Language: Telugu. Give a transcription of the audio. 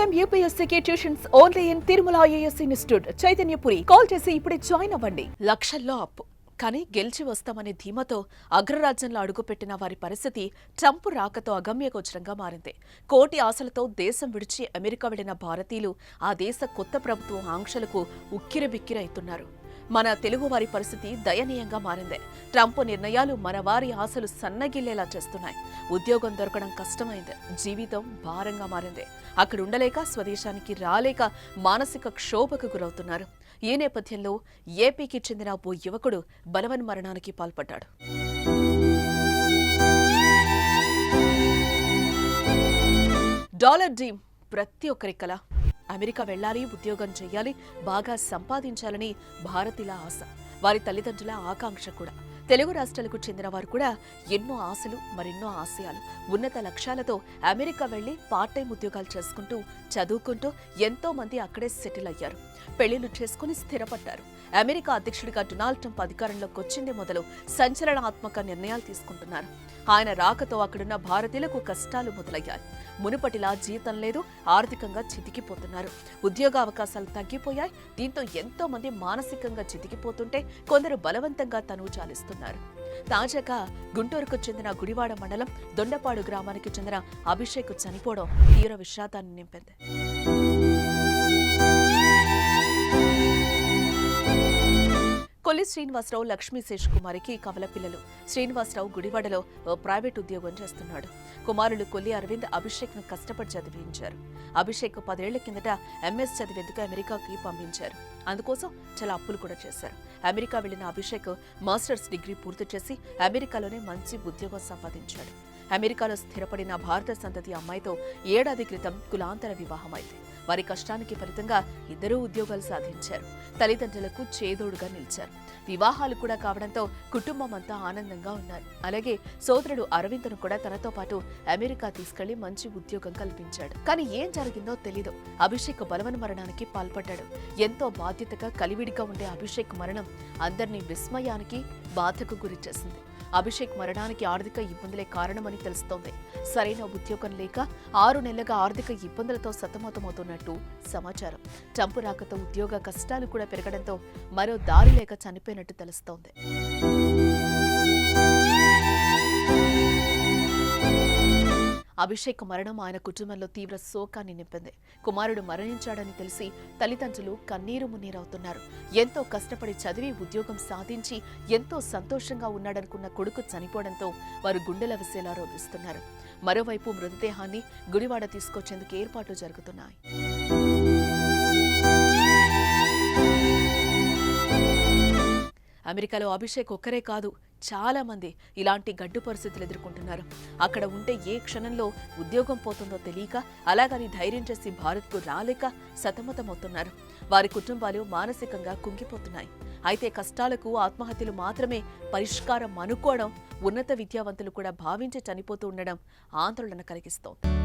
Time యూపీఎస్సీకి tuitions only in Tirumala IAS institute Chaitanyapuri call చేసి ఇప్పుడే జాయిన్ అవ్వండి. లక్షల్లో అప్పు. కానీ గెలిచి వస్తామనే ధీమతో అగ్రరాజ్యంలో అడుగుపెట్టిన వారి పరిస్థితి ట్రంప్ రాకతో అగమ్యగోచరంగా మారింది. కోటి ఆశలతో దేశం విడిచి అమెరికా వెళ్ళిన భారతీయులు ఆ దేశ కొత్త ప్రభుత్వం ఆంక్షలకు ఉక్కిరిబిక్కిరైతున్నారు మన తెలుగువారి పరిస్థితి దయనీయంగా మారింది. ట్రంప్ నిర్ణయాలు మన వారి ఆశలు సన్నగిల్లేలా చేస్తున్నాయి. ఉద్యోగం దొరకడం కష్టమైంది. జీవితం భారంగా మారింది. అక్కడ ఉండలేక స్వదేశానికి రాలేక మానసిక క్షోభకు గురవుతున్నారు. ఈ నేపథ్యంలో ఏపీకి చెందిన ఓ యువకుడు బలవన్ మరణానికి పాల్పడ్డాడు. డాలర్ డ్రీమ్ ప్రతి ఒక్కరి కల. అమెరికా వెళ్ళాలి ఉద్యోగం చేయాలి బాగా సంపాదించాలని భారతిల ఆశ. వారి తల్లిదండ్రుల ఆకాంక్ష కూడా. తెలుగు రాష్ట్రాలకు చెందిన వారు కూడా ఎన్నో ఆశలు మరెన్నో ఆశయాలు ఉన్నత లక్ష్యాలతో అమెరికా వెళ్ళి పార్ట్ టైం ఉద్యోగాలు చేసుకుంటూ చదువుకుంటూ ఎంతో మంది అక్కడే సెటిల్ అయ్యారు. పెళ్ళిళ్ళు చేసుకుని స్థిరపడ్డారు. అమెరికా అధ్యక్షుడిగా డొనాల్డ్ ట్రంప్ అధికారంలోకి వచ్చిందే మొదలు సంచలనాత్మక నిర్ణయాలు తీసుకుంటున్నారు. ఆయన రాకతో అక్కడున్న భారతీయులకు కష్టాలు మొదలయ్యాయి. మునుపటిలా జీతం లేదు ఆర్థికంగా చితికిపోతున్నారు. ఉద్యోగ అవకాశాలు తగ్గిపోయాయి. దీంతో ఎంతో మంది మానసికంగా చితికిపోతుంటే కొందరు బలవంతంగా తనువు చాలిస్తున్నారు తాజాగా గుంటూరుకు చెందిన గుడివాడ మండలం దొండపాడు గ్రామానికి చెందిన అభిషేక్ చనిపోవడం తీవ్ర విషాదాన్ని నింపింది. కొల్లి శ్రీనివాసరావు లక్ష్మీ శేష్ కుమారికి కవల పిల్లలు. శ్రీనివాసరావు గుడివాడలో ఓ ప్రైవేట్ ఉద్యోగం చేస్తున్నాడు. కుమారులు కొల్లి అరవింద్ అభిషేక్ను కష్టపడి చదివించారు. అభిషేక్ పదేళ్ళ కిందట ఎంఎస్ చదివేందుకు అమెరికాకి పంపించారు. అందుకోసం చాలా అప్పులు కూడా చేశారు. అమెరికా వెళ్ళిన అభిషేక్ మాస్టర్స్ డిగ్రీ పూర్తి చేసి అమెరికాలోనే మంచి ఉద్యోగం సంపాదించాడు. అమెరికాలో స్థిరపడిన భారత సంతతి అమ్మాయితో ఏడాది క్రితం కులాంతర వివాహమైంది. వారి కష్టానికి ఫలితంగా ఇద్దరూ ఉద్యోగాలు సాధించారు. తల్లిదండ్రులకు చేదోడుగా నిలిచారు. వివాహాలు కూడా కావడంతో కుటుంబం అంతా ఆనందంగా ఉన్నారు. అలాగే సోదరుడు అరవింద్ను కూడా తనతో పాటు అమెరికా తీసుకెళ్ళి మంచి ఉద్యోగం కల్పించాడు. కానీ ఏం జరిగిందో తెలీదు. అభిషేక్ బలవన్ మరణానికి పాల్పడ్డాడు. ఎంతో బాధ్యతగా కలివిడిగా ఉండే అభిషేక్ మరణం అందరినీ విస్మయానికి బాధకు గురి చేసింది అభిషేక్ మరణానికి ఆర్థిక ఇబ్బందులే కారణమని తెలుస్తోంది. సరైన ఉద్యోగం లేక ఆరు నెలలుగా ఆర్థిక ఇబ్బందులతో సతమతమవుతున్నట్టు సమాచారం. ట్రంప్ రాకతో ఉద్యోగ కష్టాలు కూడా పెరగడంతో మరో దారి లేక చనిపోయినట్టు తెలుస్తోంది. అభిషేక్ మరణం ఆయన కుటుంబంలో తీవ్ర శోకాన్ని నింపింది. కుమారుడు మరణించాడని తెలిసి తల్లిదండ్రులు కన్నీరు మున్నీరవుతున్నారు. ఎంతో కష్టపడి చదివి ఉద్యోగం సాధించి ఎంతో సంతోషంగా ఉన్నాడనుకున్న కొడుకు చనిపోవడంతో వారు గుండెల విసేలా రోధిస్తున్నారు. మరోవైపు మృతదేహాన్ని గుడివాడ తీసుకొచ్చేందుకు ఏర్పాట్లు జరుగుతున్నాయి. అమెరికాలో అభిషేక్ ఒక్కరే కాదు చాలా మంది ఇలాంటి గడ్డు పరిస్థితులు ఎదుర్కొంటున్నారు. అక్కడ ఉంటే ఏ క్షణంలో ఉద్యోగం పోతుందో తెలియక అలాగని ధైర్యం చేసి భారత్కు రాలేక సతమతమవుతున్నారు. వారి కుటుంబాలు మానసికంగా కుంగిపోతున్నాయి. అయితే కష్టాలకు ఆత్మహత్యలు మాత్రమే పరిష్కారం అనుకోవడం ఉన్నత విద్యావంతులు కూడా భావించి చనిపోతూ ఉండడం ఆందోళన కలిగిస్తోంది.